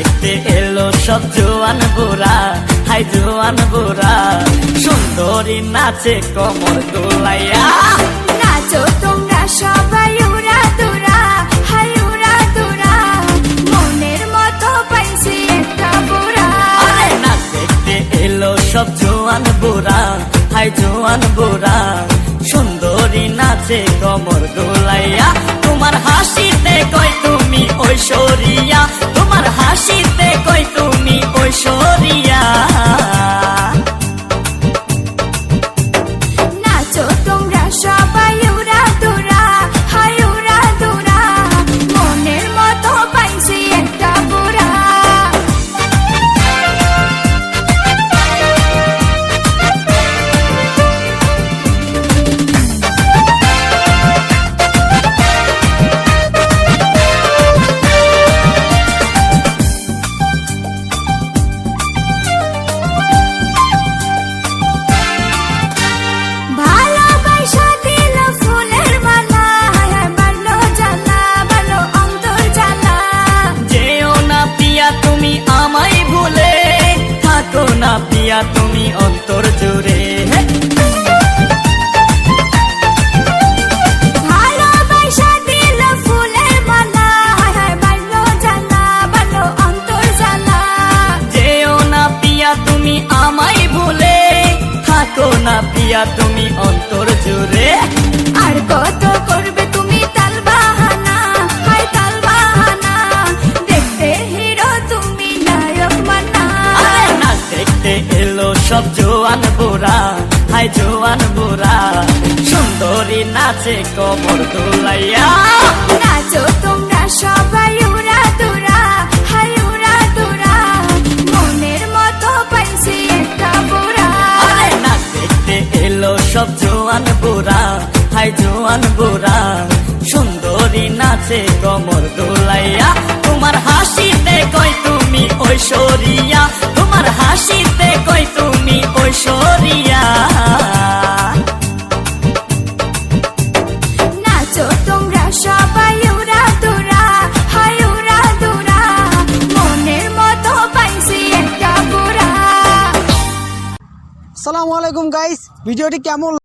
দেখতে এলো সব জোয়ান বুড়া হাই জোয়ান বুড়া। সুন্দরী নাচে কমর দোলাইয়া। নাচো তোমরা সবাই উড়া দুরা হাই উড়া দুরা। মনের মতো পাইছি একটা বুড়া। আরে না দেখতে এলো সব জোয়ান বুড়া হাই জোয়ান বুড়া। সুন্দরী নাচে কমর দোলাইয়া থাকো না পিয়া তুমি অন্তর জুড়ে। আর কত করবে তুমি তাল বাহানা? তাল বাহানা। দেখতে হিরো তুমি নায়ক মানা। না দেখতে এলো সব জোয়ান বুড়া। হাই জোয়ান বুড়া সুন্দরী নাচে কমর দোলাইয়া। নাচো তোমরা সবাই সব জোয়ান বুড়া, হাই জোয়ান বুড়া, সুন্দরী নাচে কমর দোলাইয়া, তোমার হাসিতে কই তুমি ঐশ্বরিয়া। একটা বুড়া সালামু আলাইকুম গাইস ভিডিওটি কেমন